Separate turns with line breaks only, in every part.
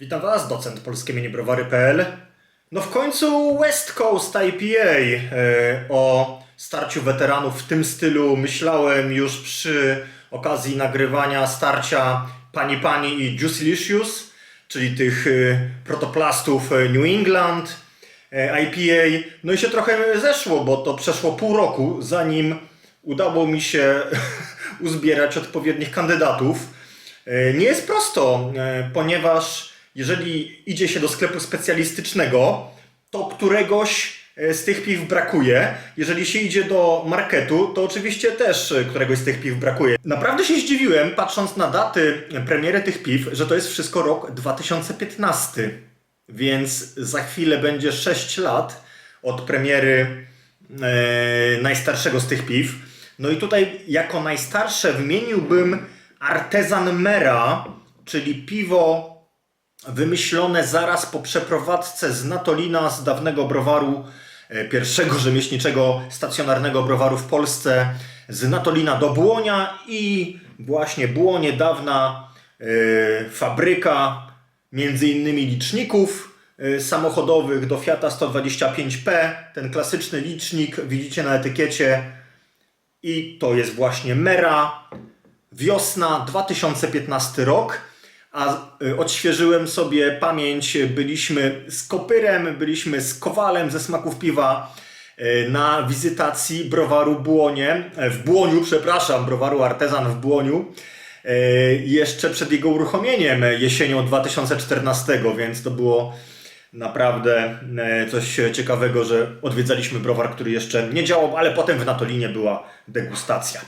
Witam Was, docent polskieminibrowary.pl. No w końcu West Coast IPA. E, o starciu weteranów w tym stylu myślałem już przy okazji nagrywania starcia Pani Pani i Juicylicious, czyli tych e, protoplastów e, New England IPA. No i się trochę zeszło, bo to przeszło pół roku, zanim udało mi się uzbierać odpowiednich kandydatów. Nie jest prosto, ponieważ jeżeli idzie się do sklepu specjalistycznego, to któregoś e, z tych piw brakuje. Jeżeli się idzie do marketu, to oczywiście też e, któregoś z tych piw brakuje. Naprawdę się zdziwiłem, patrząc na daty premiery tych piw, że to jest wszystko rok 2015. Więc za chwilę będzie 6 lat od premiery e, najstarszego z tych piw. No i tutaj jako najstarsze wymieniłbym Artezan Mera, czyli piwo wymyślone zaraz po przeprowadzce z Natolina, z dawnego browaru, e, pierwszego rzemieślniczego stacjonarnego browaru w Polsce, z Natolina do Błonia i właśnie Błonie, dawna e, fabryka między innymi liczników e, samochodowych do Fiata 125P, ten klasyczny licznik widzicie na etykiecie. I to jest właśnie Mera, wiosna 2015 rok, a y, odświeżyłem sobie pamięć, byliśmy z Kopyrem, byliśmy z Kowalem ze Smaków Piwa y, na wizytacji browaru Błonie, e, w Błoniu, przepraszam, browaru Artezan w Błoniu, y, jeszcze przed jego uruchomieniem jesienią 2014, więc to było naprawdę e, coś ciekawego, że odwiedzaliśmy browar, który jeszcze nie działał, ale potem w Natolinie była degustacja.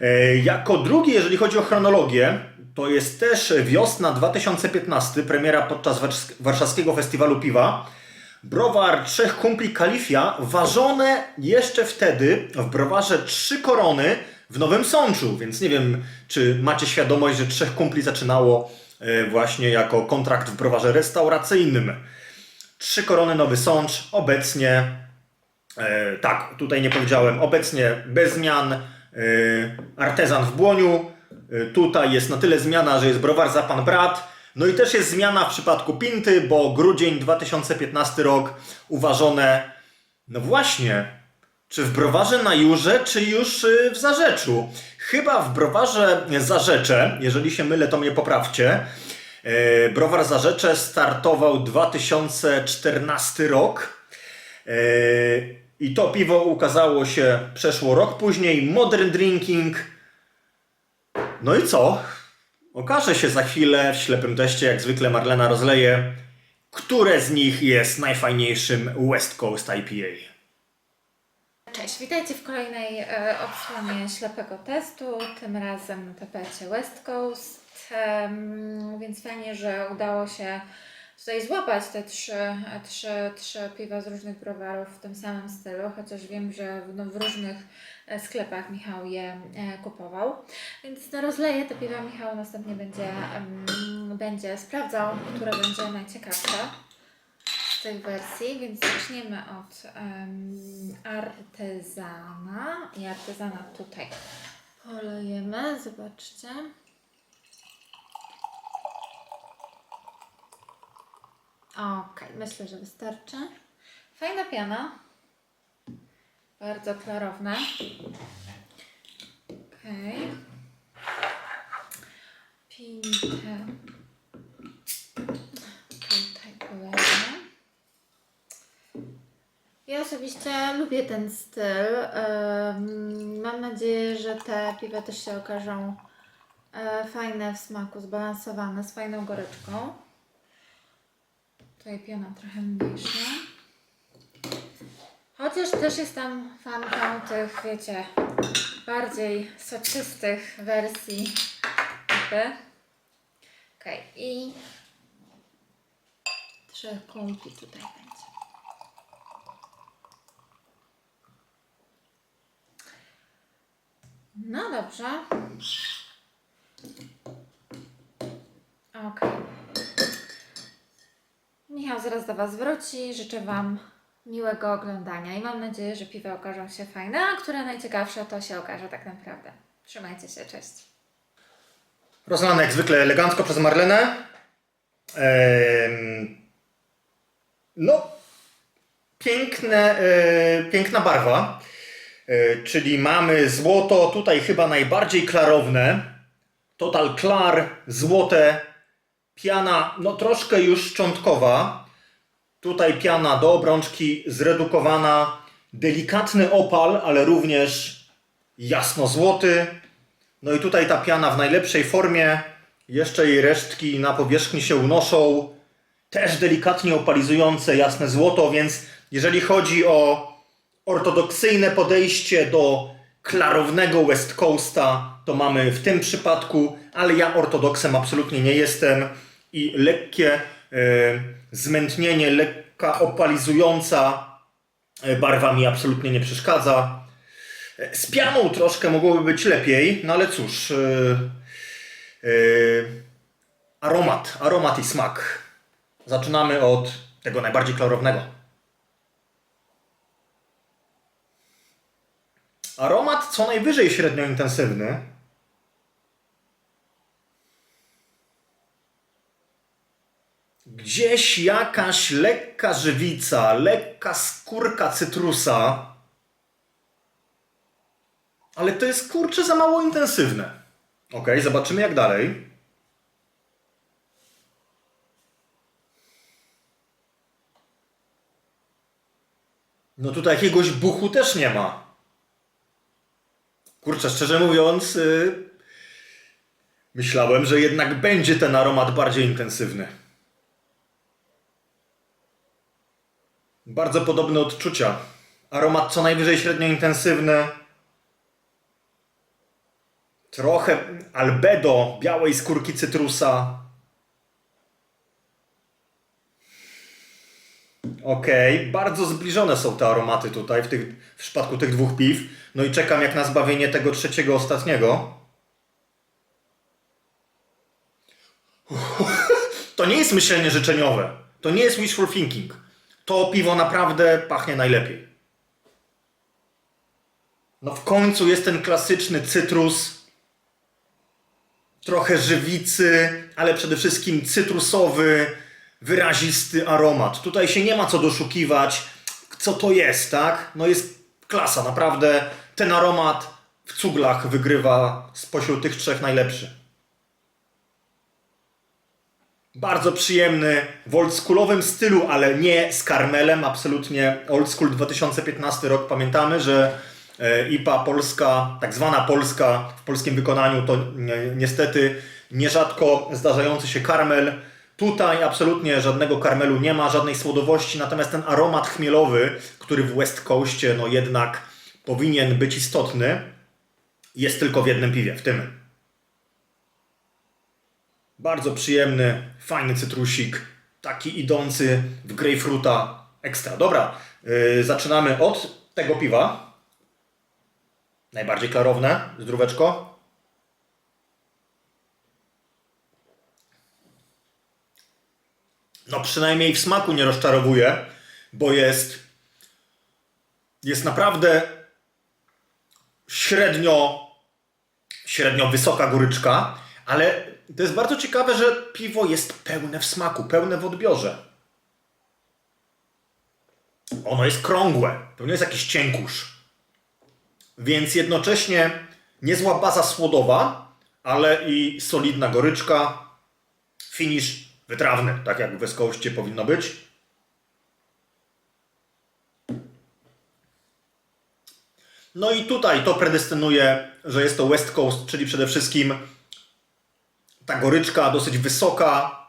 E, Jako drugi, jeżeli chodzi o chronologię, to jest też wiosna 2015, premiera podczas Warsz- Warszawskiego Festiwalu Piwa. Browar Trzech Kumpli Kalifia, ważone jeszcze wtedy w browarze Trzy Korony w Nowym Sączu, więc nie wiem, czy macie świadomość, że Trzech Kumpli zaczynało e, właśnie jako kontrakt w browarze restauracyjnym. Trzy Korony Nowy Sącz, obecnie E, tak, tutaj nie powiedziałem. Obecnie bez zmian. E, artezan w Błoniu. E, tutaj jest na tyle zmiana, że jest browar za pan brat. No i też jest zmiana w przypadku Pinty, bo grudzień 2015 rok uważone, no właśnie, czy w browarze na Jurze, czy już y, w Zarzeczu. Chyba w browarze Zarzecze, jeżeli się mylę, to mnie poprawcie. E, Browar Zarzecze startował 2014 rok. I to piwo ukazało się przeszło rok później. Modern Drinking. No i co? Okaże się za chwilę w ślepym teście, jak zwykle Marlena rozleje, które z nich jest najfajniejszym West Coast IPA.
Cześć, witajcie w kolejnej e, odsłonie ślepego testu, tym razem na tapecie West Coast, więc fajnie, że udało się tutaj złapać te trzy, trzy, trzy piwa z różnych browarów w tym samym stylu, chociaż wiem, że w, no, w różnych e, sklepach Michał je e, kupował. Więc no, rozleję te piwa, Michał następnie będzie, em, będzie sprawdzał, które będzie najciekawsze z tych wersji, więc zaczniemy od em, artezana i artezana tutaj polejemy, zobaczcie. Ok, myślę, że wystarczy. Fajna piana. Bardzo klarowna. Okej. Pintę. Tutaj polejemy. Ja osobiście lubię ten styl. Mam nadzieję, że te piwa też się okażą e, fajne w smaku, zbalansowane, z fajną goryczką. Tutaj piana trochę mniejsza. Chociaż też jestem fanką tych, wiecie, bardziej soczystych wersji kupy. Okej, i trzech kumpli tutaj będzie. No dobrze. Ok. Michał zaraz do Was wróci. Życzę Wam miłego oglądania i mam nadzieję, że piwa okażą się fajne, a które najciekawsze to się okaże tak naprawdę. Trzymajcie się, cześć.
Rozlane jak zwykle elegancko przez Marlenę. Em, no, piękne, e, piękna barwa. E, czyli mamy złoto, tutaj chyba najbardziej klarowne. Total Klar, złote, piana, no troszkę już szczątkowa. Tutaj piana do obrączki zredukowana, delikatny opal, ale również jasno-złoty. No i tutaj ta piana w najlepszej formie. Jeszcze jej resztki na powierzchni się unoszą. Też delikatnie opalizujące jasne złoto, więc jeżeli chodzi o ortodoksyjne podejście do klarownego West Coasta, to mamy w tym przypadku, ale ja ortodoksem absolutnie nie jestem i lekkie e, zmętnienie, lekka opalizująca e, barwa mi absolutnie nie przeszkadza. E, Z pianą troszkę mogłoby być lepiej, no ale cóż. aromat, aromat i smak. Zaczynamy od tego najbardziej klarownego. Aromat co najwyżej średnio intensywny. Gdzieś jakaś lekka żywica, lekka skórka cytrusa. Ale to jest kurczę za mało intensywne. Ok, zobaczymy jak dalej. No tutaj jakiegoś buchu też nie ma. Kurczę, szczerze mówiąc, yy, myślałem, że jednak będzie ten aromat bardziej intensywny. Bardzo podobne odczucia. Aromat co najwyżej średnio intensywny. Trochę albedo białej skórki cytrusa. Okej, bardzo zbliżone są te aromaty tutaj w, tych, w przypadku tych dwóch piw. No i czekam jak na zbawienie tego trzeciego, ostatniego. To nie jest myślenie życzeniowe. To nie jest wishful thinking. To piwo naprawdę pachnie najlepiej. No w końcu jest ten klasyczny cytrus. Trochę żywicy, ale przede wszystkim cytrusowy, wyrazisty aromat. Tutaj się nie ma co doszukiwać, co to jest, tak? No jest klasa, naprawdę. Ten aromat w cuglach wygrywa spośród tych trzech najlepszy. Bardzo przyjemny, w oldschoolowym stylu, ale nie z karmelem, absolutnie old school 2015 rok. Pamiętamy, że e, IPA polska, tak zwana polska w polskim wykonaniu to ni- niestety nierzadko zdarzający się karmel. Tutaj absolutnie żadnego karmelu nie ma, żadnej słodowości, natomiast ten aromat chmielowy, który w West Coastie no jednak powinien być istotny, jest tylko w jednym piwie, w tym. Bardzo przyjemny, fajny cytrusik, taki idący w grejpfruta ekstra. Dobra, yy, zaczynamy od tego piwa. Najbardziej klarowne, zdróweczko. No przynajmniej w smaku nie rozczarowuje, bo jest jest naprawdę średnio średnio wysoka goryczka, ale to jest bardzo ciekawe, że piwo jest pełne w smaku, pełne w odbiorze. Ono jest krągłe, to nie jest jakiś cienkusz. Więc jednocześnie niezła baza słodowa, ale i solidna goryczka. Finish wytrawny, tak jak w West Coastie powinno być. No i tutaj to predestynuje, że jest to West Coast, czyli przede wszystkim ta goryczka dosyć wysoka.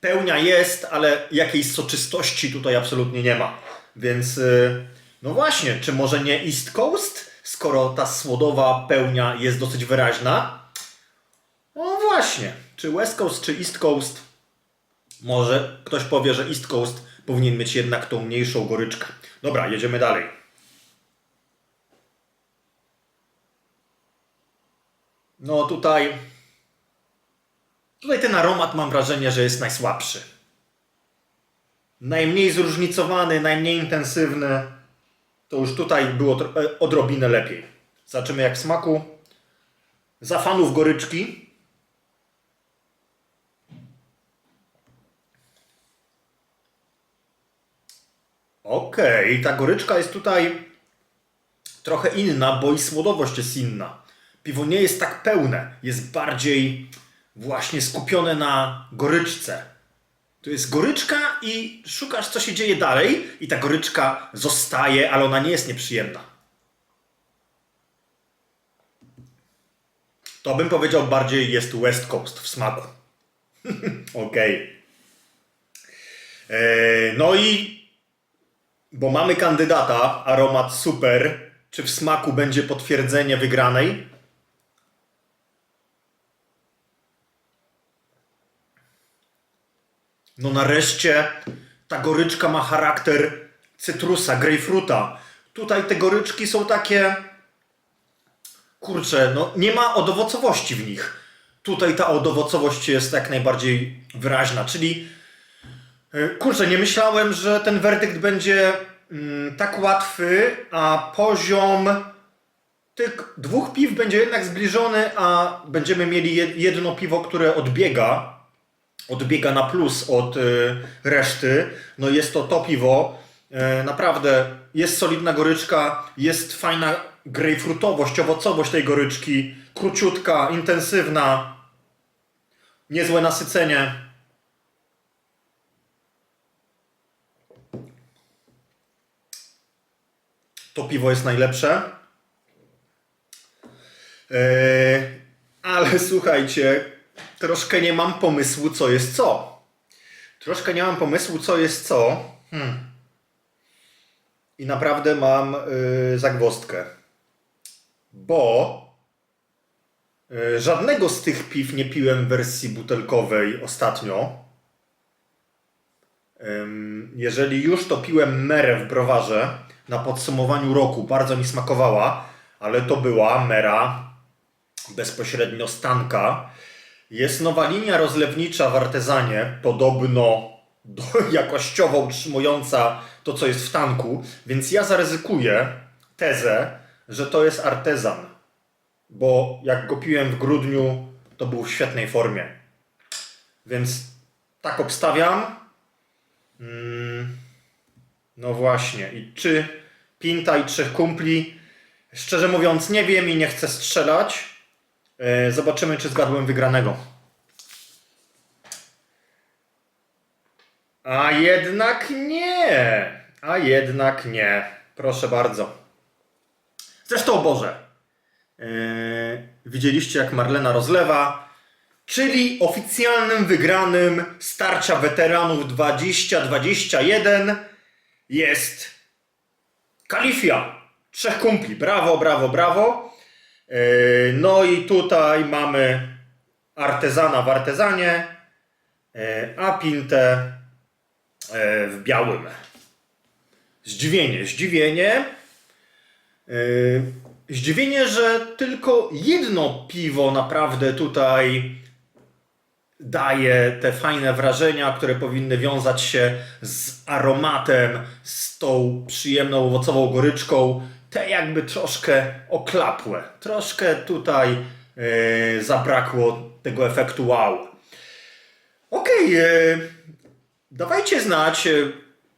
Pełnia jest, ale jakiejś soczystości tutaj absolutnie nie ma. Więc yy, no właśnie, czy może nie East Coast, skoro ta słodowa pełnia jest dosyć wyraźna? No właśnie, czy West Coast, czy East Coast? Może ktoś powie, że East Coast powinien mieć jednak tą mniejszą goryczkę. Dobra, jedziemy dalej. No tutaj. Tutaj ten aromat mam wrażenie, że jest najsłabszy. Najmniej zróżnicowany, najmniej intensywny. To już tutaj było e, odrobinę lepiej. Zobaczymy jak w smaku. Za fanów goryczki. Okej, okay, ta goryczka jest tutaj trochę inna, bo i słodowość jest inna. Piwo nie jest tak pełne, jest bardziej właśnie skupione na goryczce. To jest goryczka i szukasz, co się dzieje dalej, i ta goryczka zostaje, ale ona nie jest nieprzyjemna. To bym powiedział bardziej jest West Coast w smaku. Okej. Eee, No i bo mamy kandydata, aromat super. Czy w smaku będzie potwierdzenie wygranej? No nareszcie ta goryczka ma charakter cytrusa, grejpfruta. Tutaj te goryczki są takie. Kurczę, no nie ma odowocowości w nich. Tutaj ta odowocowość jest jak najbardziej wyraźna, czyli e, kurczę, nie myślałem, że ten werdykt będzie mm, tak łatwy, a poziom tych dwóch piw będzie jednak zbliżony, a będziemy mieli jed- jedno piwo, które odbiega, odbiega na plus od y, reszty. No jest to to piwo. E, naprawdę jest solidna goryczka, jest fajna grejpfrutowość, owocowość tej goryczki, króciutka, intensywna, niezłe nasycenie. To piwo jest najlepsze. Eee, ale słuchajcie, troszkę nie mam pomysłu, co jest co. Troszkę nie mam pomysłu, co jest co. Hmm. I naprawdę mam yy, zagwozdkę. Bo yy, żadnego z tych piw nie piłem w wersji butelkowej ostatnio. Jeżeli już to piłem merę w browarze na podsumowaniu roku, bardzo mi smakowała, ale to była mera bezpośrednio stanka. Jest nowa linia rozlewnicza w artezanie, podobno do, jakościowo utrzymująca to, co jest w tanku, więc ja zaryzykuję tezę, że to jest artezan, bo jak go piłem w grudniu, to był w świetnej formie. Więc tak obstawiam. Mm, no właśnie. I czy Pinta i trzech kumpli? Szczerze mówiąc, nie wiem i nie chcę strzelać. E, Zobaczymy, czy zgadłem wygranego. A jednak nie. A jednak nie. Proszę bardzo. Zresztą Boże. e, widzieliście, jak Marlena rozlewa. Czyli oficjalnym wygranym starcia weteranów 2021 jest Kalifia. Trzech kumpli. Brawo, brawo, brawo. Yy, No i tutaj mamy artezana w artezanie, yy, a pintę yy, w białym. Zdziwienie, zdziwienie. Zdziwienie, że tylko jedno piwo naprawdę tutaj daje te fajne wrażenia, które powinny wiązać się z aromatem, z tą przyjemną owocową goryczką. Te jakby troszkę oklapłe. Troszkę tutaj e, zabrakło tego efektu wow. Okej, e, dawajcie znać, e,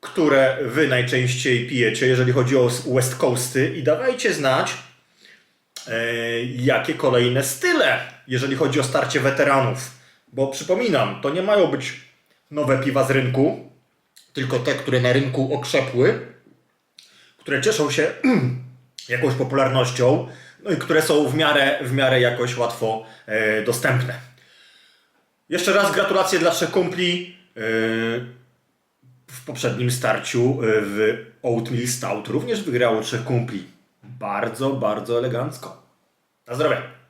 które wy najczęściej pijecie, jeżeli chodzi o West Coasty i dawajcie znać, jakie kolejne style, jeżeli chodzi o starcie weteranów. Bo przypominam, to nie mają być nowe piwa z rynku, tylko te, które na rynku okrzepły, które cieszą się jakąś popularnością, no i które są w miarę, w miarę jakoś łatwo e, dostępne. Jeszcze raz gratulacje dla trzech kumpli. E, w poprzednim starciu e, w Oatmeal Stout również wygrało trzech kumpli. Bardzo, bardzo elegancko. Na zdrowie.